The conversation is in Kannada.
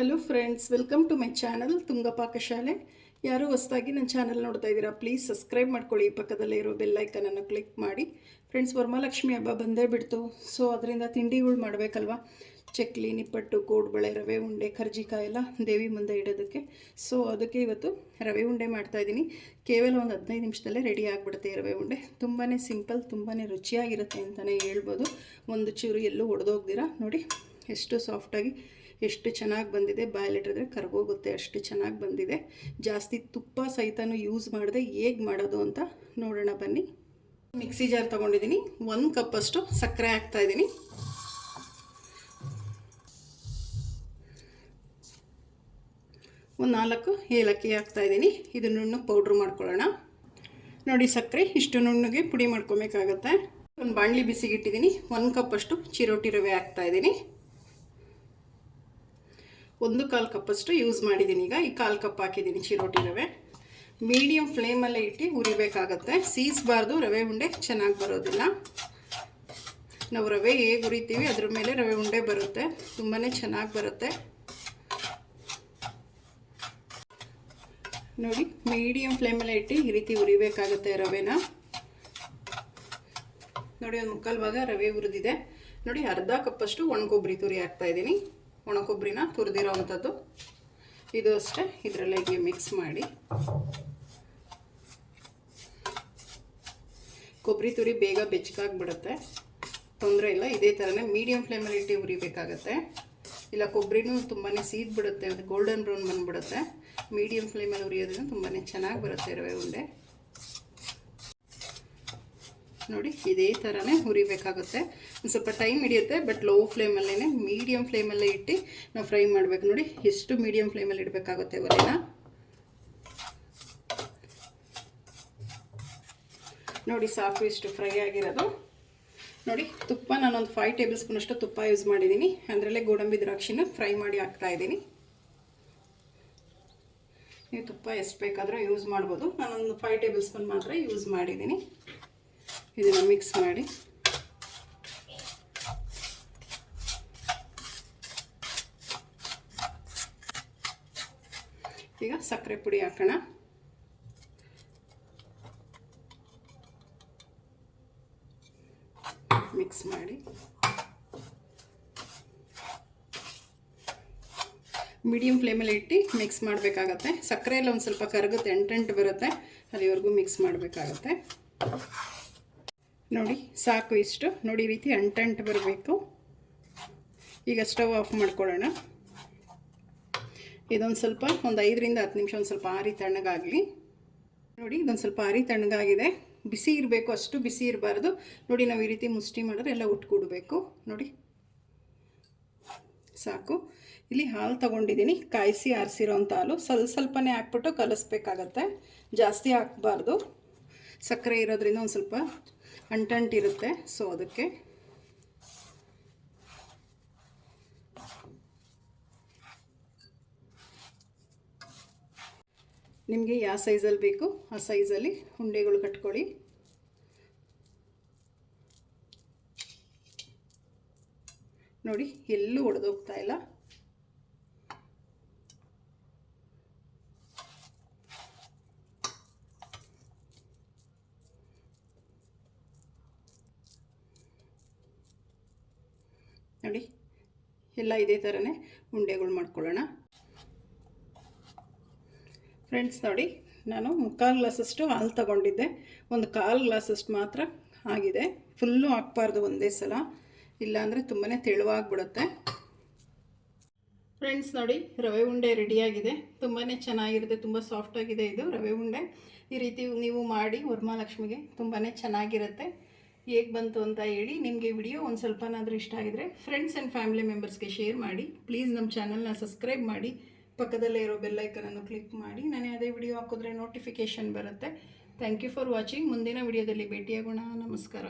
Hello friends welcome to my channel Tunga Pakashale ಯಾರು ಹೊಸದಾಗಿ ನನ್ನ ಚಾನಲ್ ನೋಡ್ತಾ ಇದ್ದೀರಾ ಪ್ಲೀಸ್ ಸಬ್ಸ್ಕ್ರೈಬ್ ಮಾಡ್ಕೊಳ್ಳಿ. ಪಕ್ಕದಲ್ಲೇ ಇರೋ ಬೆಲ್ಲೈಕನನ್ನು ಕ್ಲಿಕ್ ಮಾಡಿ. ಫ್ರೆಂಡ್ಸ್ ವರಮಹಾಲಕ್ಷ್ಮಿ ಹಬ್ಬ ಬಂದೇ ಬಿಡ್ತು. ಸೊ ಅದರಿಂದ ತಿಂಡಿಗಳು ಮಾಡಬೇಕಲ್ವಾ? ಚಕ್ಲಿ, ನಿಪ್ಪಟ್ಟು, ಗೋಡ್ಬಳೆ, ರವೆ ಉಂಡೆ, ಕರ್ಜಿಕಾಯಿ ಎಲ್ಲ ದೇವಿ ಮುಂದೆ ಇಡೋದಕ್ಕೆ. ಸೊ ಅದಕ್ಕೆ ಇವತ್ತು ರವೆ ಉಂಡೆ ಮಾಡ್ತಾಯಿದ್ದೀನಿ ಕೇವಲ ಒಂದು ಹದಿನೈದು ನಿಮಿಷದಲ್ಲೇ ರೆಡಿ ಆಗಿಬಿಡುತ್ತೆ ಈ ರವೆ ಉಂಡೆ. ತುಂಬಾ ಸಿಂಪಲ್ ತುಂಬಾ ರುಚಿಯಾಗಿರುತ್ತೆ ಅಂತಲೇ ಹೇಳ್ಬೋದು. ಒಂದು ಚೂರು ಎಲ್ಲೂ ಒಡೆದೋಗ್ದಿರ? ನೋಡಿ, ಎಷ್ಟು ಸಾಫ್ಟಾಗಿ ಎಷ್ಟು ಚೆನ್ನಾಗಿ ಬಂದಿದೆ ಬಾಯಲ್ಲಿಟ್ಟಿದ್ರೆ ಕರ್ಗೋಗುತ್ತೆ, ಅಷ್ಟು ಚೆನ್ನಾಗಿ ಬಂದಿದೆ. ಜಾಸ್ತಿ ತುಪ್ಪ ಸಹಿತನೂ ಯೂಸ್ ಮಾಡದೆ ಹೇಗೆ ಮಾಡೋದು ಅಂತ ನೋಡೋಣ ಬನ್ನಿ. ಮಿಕ್ಸಿ ಜಾರ್ ತೊಗೊಂಡಿದ್ದೀನಿ, ಒಂದು ಕಪ್ಪಷ್ಟು ಸಕ್ಕರೆ ಹಾಕ್ತಾ ಇದ್ದೀನಿ. ಒಂದು ನಾಲ್ಕು ಏಲಕ್ಕಿ ಹಾಕ್ತಾ ಇದ್ದೀನಿ ಇದು ನುಣ್ಣು ಪೌಡ್ರ್ ಮಾಡ್ಕೊಳ್ಳೋಣ. ನೋಡಿ ಸಕ್ಕರೆ ಇಷ್ಟು ನುಣ್ಣಗೆ ಪುಡಿ ಮಾಡ್ಕೊಬೇಕಾಗತ್ತೆ. ಒಂದು ಬಾಣಲಿ ಬಿಸಿಗಿಟ್ಟಿದ್ದೀನಿ, ಒಂದು ಕಪ್ಪಷ್ಟು ಚಿರೋಟಿ ರವೆ ಹಾಕ್ತಾಯಿದ್ದೀನಿ ಒಂದು ಕಾಲು ಕಪ್ಪಷ್ಟು ಯೂಸ್ ಮಾಡಿದ್ದೀನಿ ಈಗ ಈ ಕಾಲು ಕಪ್ ಹಾಕಿದ್ದೀನಿ ಚಿರೋಟಿ ರವೆ. ಮೀಡಿಯಮ್ ಫ್ಲೇಮಲ್ಲೇ ಇಟ್ಟು ಉರಿಬೇಕಾಗತ್ತೆ ಸೀಸ್ಬಾರ್ದು ರವೆ ಉಂಡೆ ಚೆನ್ನಾಗಿ ಬರೋದಿಲ್ಲ. ನಾವು ರವೆ ಹೇಗೆ ಉರಿತೀವಿ ಅದ್ರ ಮೇಲೆ ರವೆ ಉಂಡೆ ಬರುತ್ತೆ. ತುಂಬಾ ಚೆನ್ನಾಗಿ ಬರುತ್ತೆ. ನೋಡಿ ಮೀಡಿಯಮ್ ಫ್ಲೇಮಲ್ಲೇ ಇಟ್ಟು ಈ ರೀತಿ ಉರಿಬೇಕಾಗುತ್ತೆ ರವೆನ. ನೋಡಿ, ಒಂದು ಮುಕ್ಕಾಲು ಭಾಗ ರವೆ ಹುರಿದಿದೆ. ನೋಡಿ, ಅರ್ಧ ಕಪ್ಪಷ್ಟು ಒಣಗೊಬ್ರಿ ತುರಿ ಹಾಕ್ತಾಯಿದ್ದೀನಿ ಒಣಕೊಬ್ಬರಿನ ತುರಿದಿರೋ ಇದು ಅಷ್ಟೇ ಇದರಲ್ಲಿಗೆ ಮಿಕ್ಸ್ ಮಾಡಿ. ಕೊಬ್ಬರಿ ತುರಿ ಬೇಗ ಬೆಚ್ಚಗಾಗ್ಬಿಡುತ್ತೆ. ತೊಂದರೆ ಇಲ್ಲ, ಇದೇ ಥರನೇ ಮೀಡಿಯಮ್ ಫ್ಲೇಮಲ್ಲಿ ಇಟ್ಟು ಉರಿಬೇಕಾಗತ್ತೆ. ಇಲ್ಲ, ಕೊಬ್ಬರಿನೂ ತುಂಬಾ ಸೀದ್ ಬಿಡುತ್ತೆ ಅದು ಗೋಲ್ಡನ್ ಬ್ರೌನ್ ಬಂದುಬಿಡುತ್ತೆ. ಮೀಡಿಯಮ್ ಫ್ಲೇಮಲ್ಲಿ ಉರಿಯೋದ್ರಿಂದ ತುಂಬಾ ಚೆನ್ನಾಗಿ ಬರುತ್ತೆ ರವೆ ಉಂಡೆ. ನೋಡಿ ಇದೇ ಥರನೇ ಹುರಿಬೇಕಾಗುತ್ತೆ. ಒಂದು ಸ್ವಲ್ಪ ಟೈಮ್ ಹಿಡಿಯುತ್ತೆ ಬಟ್ ಲೋ ಫ್ಲೇಮಲ್ಲೇ ಮೀಡಿಯಮ್ ಫ್ಲೇಮಲ್ಲೇ ಇಟ್ಟು ನಾವು ಫ್ರೈ ಮಾಡಬೇಕು. ನೋಡಿ, ಎಷ್ಟು ಮೀಡಿಯಮ್ ಫ್ಲೇಮಲ್ಲಿ ಇಡಬೇಕಾಗುತ್ತೆ ಒಲೆನ ನೋಡಿ, ಸಾಕು ಇಷ್ಟು ಫ್ರೈ ಆಗಿರೋದು. ನೋಡಿ, ತುಪ್ಪ ನಾನೊಂದು ಫೈವ್ ಟೇಬಲ್ ಸ್ಪೂನಷ್ಟು ತುಪ್ಪ ಯೂಸ್ ಮಾಡಿದ್ದೀನಿ ಅದರಲ್ಲೇ ಗೋಡಂಬಿ ದ್ರಾಕ್ಷಿನ ಫ್ರೈ ಮಾಡಿ ಹಾಕ್ತಾಯಿದ್ದೀನಿ ನೀವು ತುಪ್ಪ ಎಷ್ಟು ಬೇಕಾದರೂ ಯೂಸ್ ಮಾಡ್ಬೋದು. ನಾನೊಂದು ಫೈವ್ ಟೇಬಲ್ ಸ್ಪೂನ್ ಮಾತ್ರ ಯೂಸ್ ಮಾಡಿದ್ದೀನಿ ಇದನ್ನು ಮಿಕ್ಸ್ ಮಾಡಿ. ಈಗ ಸಕ್ಕರೆ ಪುಡಿ ಹಾಕೋಣ. ಮಿಕ್ಸ್ ಮಾಡಿ. ಮೀಡಿಯಮ್ ಫ್ಲೇಮಲ್ಲಿ ಇಟ್ಟು ಮಿಕ್ಸ್ ಮಾಡಬೇಕಾಗತ್ತೆ. ಸಕ್ಕರೆಯಲ್ಲಿ ಒಂದು ಸ್ವಲ್ಪ ಕರಗುತ್ತೆ ಎಂಟೆಂಟು ಬರುತ್ತೆ. ಅಲ್ಲಿವರೆಗೂ ಮಿಕ್ಸ್ ಮಾಡಬೇಕಾಗತ್ತೆ. ನೋಡಿ, ಸಾಕು ಇಷ್ಟು. ನೋಡಿ, ಈ ರೀತಿ ಅಂಟಂಟು ಬರಬೇಕು. ಈಗ ಸ್ಟವ್ ಆಫ್ ಮಾಡ್ಕೊಳ್ಳೋಣ. ಇದೊಂದು ಸ್ವಲ್ಪ, ಒಂದು ಐದರಿಂದ ಹತ್ತು ನಿಮಿಷ ಒಂದು ಸ್ವಲ್ಪ ಆರಿ ತಣ್ಣಗಾಗಲಿ. ನೋಡಿ, ಇದೊಂದು ಸ್ವಲ್ಪ ಆರಿ ತಣ್ಣಗಾಗಿದೆ. ಬಿಸಿ ಇರಬೇಕು, ಅಷ್ಟು ಬಿಸಿ ಇರಬಾರ್ದು. ನೋಡಿ, ನಾವು ಈ ರೀತಿ ಮುಷ್ಟಿ ಮಾಡಿದ್ರೆ ಎಲ್ಲ ಉಟ್ಕೊಡ್ಬೇಕು. ನೋಡಿ. ಸಾಕು. ಇಲ್ಲಿ ಹಾಲು ತೊಗೊಂಡಿದ್ದೀನಿ. ಕಾಯಿಸಿ ಆರಿಸಿರೋಂಥ ಹಾಲು. ಸ್ವಲ್ಪ ಸ್ವಲ್ಪನೇ ಹಾಕ್ಬಿಟ್ಟು ಕಲಿಸ್ಬೇಕಾಗತ್ತೆ. ಜಾಸ್ತಿ ಹಾಕಬಾರ್ದು. ಸಕ್ಕರೆ ಇರೋದ್ರಿಂದ ಒಂದು ಸ್ವಲ್ಪ ಅಂಟಂಟಿರುತ್ತೆ ಸೊ ಅದಕ್ಕೆ ನಿಮಗೆ ಯಾವ ಸೈಜಲ್ಲಿ ಬೇಕು, ಆ ಸೈಜಲ್ಲಿ ಉಂಡೆಗಳು ಕಟ್ಕೊಳ್ಳಿ. ನೋಡಿ, ಎಲ್ಲೂ ಒಡೆದೋಗ್ತಾ ಇಲ್ಲ. ನೋಡಿ. ಎಲ್ಲ ಇದೇ ಥರನೇ ಉಂಡೆಗಳು ಮಾಡ್ಕೊಳ್ಳೋಣ. ಫ್ರೆಂಡ್ಸ್ ನೋಡಿ, ನಾನು ಮುಕ್ಕಾಲು ಗ್ಲಾಸಷ್ಟು ಹಾಲು ತಗೊಂಡಿದ್ದೆ. ಒಂದು ಕಾಲು ಗ್ಲಾಸಷ್ಟು ಮಾತ್ರ ಆಗಿದೆ. ಫುಲ್ಲು ಹಾಕ್ಬಾರ್ದು ಒಂದೇ ಸಲ. ಇಲ್ಲಾಂದರೆ ತುಂಬಾ ತೆಳುವಾಗ್ಬಿಡುತ್ತೆ. ಫ್ರೆಂಡ್ಸ್ ನೋಡಿ, ರವೆ ಉಂಡೆ ರೆಡಿಯಾಗಿದೆ. ತುಂಬಾ ಚೆನ್ನಾಗಿರುತ್ತೆ, ತುಂಬ ಸಾಫ್ಟಾಗಿದೆ ಇದು, ರವೆ ಉಂಡೆ. ಈ ರೀತಿ ನೀವು ಮಾಡಿ ವರಮಹಾಲಕ್ಷ್ಮಿಗೆ ತುಂಬಾ ಚೆನ್ನಾಗಿರುತ್ತೆ. ಹೇಗೆ ಬಂತು ಅಂತ ಹೇಳಿ ನಿಮಗೆ ವಿಡಿಯೋ ಒಂದು ಸ್ವಲ್ಪನಾದರೂ ಇಷ್ಟ ಆಗಿದ್ರೆ ಫ್ರೆಂಡ್ಸ್ ಆ್ಯಂಡ್ ಫ್ಯಾಮಿಲಿ ಮೆಂಬರ್ಸ್ಗೆ ಶೇರ್ ಮಾಡಿ. ಪ್ಲೀಸ್ ನಮ್ಮ ಚಾನಲ್ನ ಸಬ್ಸ್ಕ್ರೈಬ್ ಮಾಡಿ. ಪಕ್ಕದಲ್ಲೇ ಇರೋ ಬೆಲ್ಲೈಕನನ್ನು ಕ್ಲಿಕ್ ಮಾಡಿ. ನಾನು ಅದೇ ವಿಡಿಯೋ ಹಾಕಿದ್ರೆ ನೋಟಿಫಿಕೇಷನ್ ಬರುತ್ತೆ. ಥ್ಯಾಂಕ್ ಯು ಫಾರ್ ವಾಚಿಂಗ್ ಮುಂದಿನ ವಿಡಿಯೋದಲ್ಲಿ ಭೇಟಿಯಾಗೋಣ. ನಮಸ್ಕಾರ.